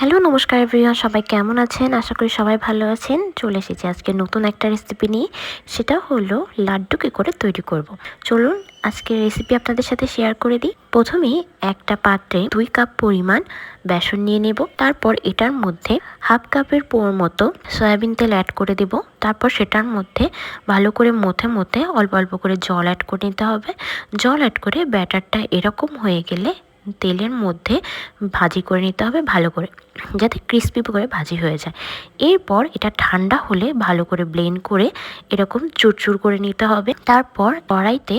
Hello, নমস্কার everyone সবাই কেমন আছেন? আশা করি সবাই ভালো আছেন। চলে এসেছি আজকে নতুন একটা রেসিপি নিয়ে। সেটা হলো লাড্ডু কী করে তৈরি করব। চলুন আজকে রেসিপি আপনাদের সাথে শেয়ার করে দিই। প্রথমেই একটা পাত্রে দুই কাপ পরিমাণ বেসন নিয়ে নেব। তারপর এটার মধ্যে হাফ কাপের পোর মতো সয়াবিন তেল অ্যাড করে দেব। তারপর সেটার মধ্যে ভালো করে মথে মথে অল্প অল্প করে জল অ্যাড করে নিতে হবে। জল অ্যাড করে ব্যাটারটা এরকম হয়ে গেলে তেলের মধ্যে ভাজি করে নিতে হবে ভালো করে, যাতে ক্রিস্পি করে ভাজি হয়ে যায়। এরপর এটা ঠান্ডা হলে ভালো করে ব্লেন্ড করে এরকম চুরচুর করে নিতে হবে। তারপর কড়াইতে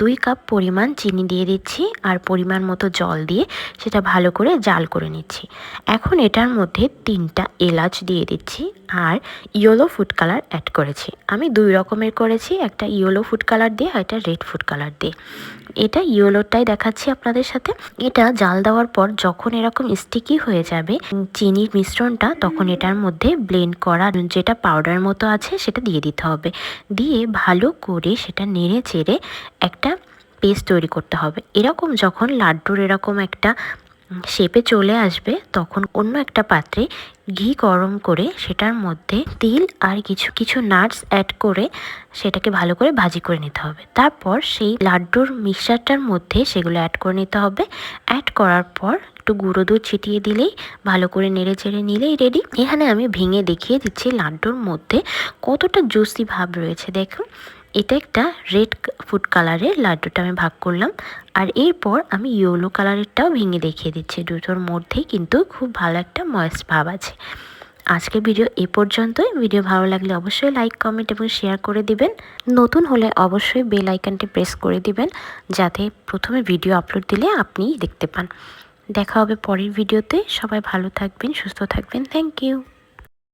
দুই কাপ পরিমাণ চিনি দিয়ে দিচ্ছি আর পরিমাণ মতো জল দিয়ে সেটা ভালো করে জাল করে নিচ্ছি। এখন এটার মধ্যে তিনটা এলাচ দিয়ে দিচ্ছি আর ইয়েলো ফুড কালার অ্যাড করেছি। আমি দুই রকমের করেছি, একটা ইয়েলো ফুড কালার দিয়ে আর একটা রেড ফুড কালার দিয়ে। এটা ইয়েলোটাই দেখাচ্ছি আপনাদের সাথে। এটা জাল দেওয়ার পর যখন এরকম স্টিকি হয়ে যাবে, চিনির মিশ্রণটা তখন এটার মধ্যে ব্লেন্ড করা, যেটা পাউডার মতো আছে সেটা দিয়ে দিতে হবে। দিয়ে ভালো করে সেটা নেড়ে চেড়ে একটা পেস্ট তৈরি করতে হবে। এরকম যখন লাড্ডুর এরকম একটা শেপে চলে আসবে, তখন অন্য একটা পাত্রে ঘি গরম করে সেটার মধ্যে তিল আর কিছু কিছু নাটস অ্যাড করে সেটাকে ভালো করে ভাজি করে নিতে হবে। তারপর সেই লাড্ডুর মিক্সারটার মধ্যে সেগুলো অ্যাড করে নিতে হবে। অ্যাড করার পর একটু গুঁড়ো দুধ ছিটিয়ে দিলেই, ভালো করে নেড়ে চেড়ে নিলেই রেডি এখানে আমি ভেঙে দেখিয়ে দিচ্ছি লাড্ডুর মধ্যে কতটা জুসি ভাব রয়েছে, দেখুন। এটা একটা রেড ফুড কালারের লাড্ডুটা আমি ভাগ করলাম। আর এরপর আমি ইয়েলো কালারেরটাও ভেঙে দেখিয়ে দিচ্ছি। দুটোর মধ্যেই কিন্তু খুব ভালো একটা ময়েস্ট ভাব আছে। আজকের ভিডিও এ পর্যন্তই। ভিডিও ভালো লাগলে অবশ্যই লাইক কমেন্ট এবং শেয়ার করে দিবেন। নতুন হলে অবশ্যই বেল আইকনটি প্রেস করে দিবেন, যাতে প্রথমে ভিডিও আপলোড দিলে আপনিই দেখতে পান। দেখা হবে পরের ভিডিওতে সবাই ভালো থাকবেন, সুস্থ থাকবেন। Thank you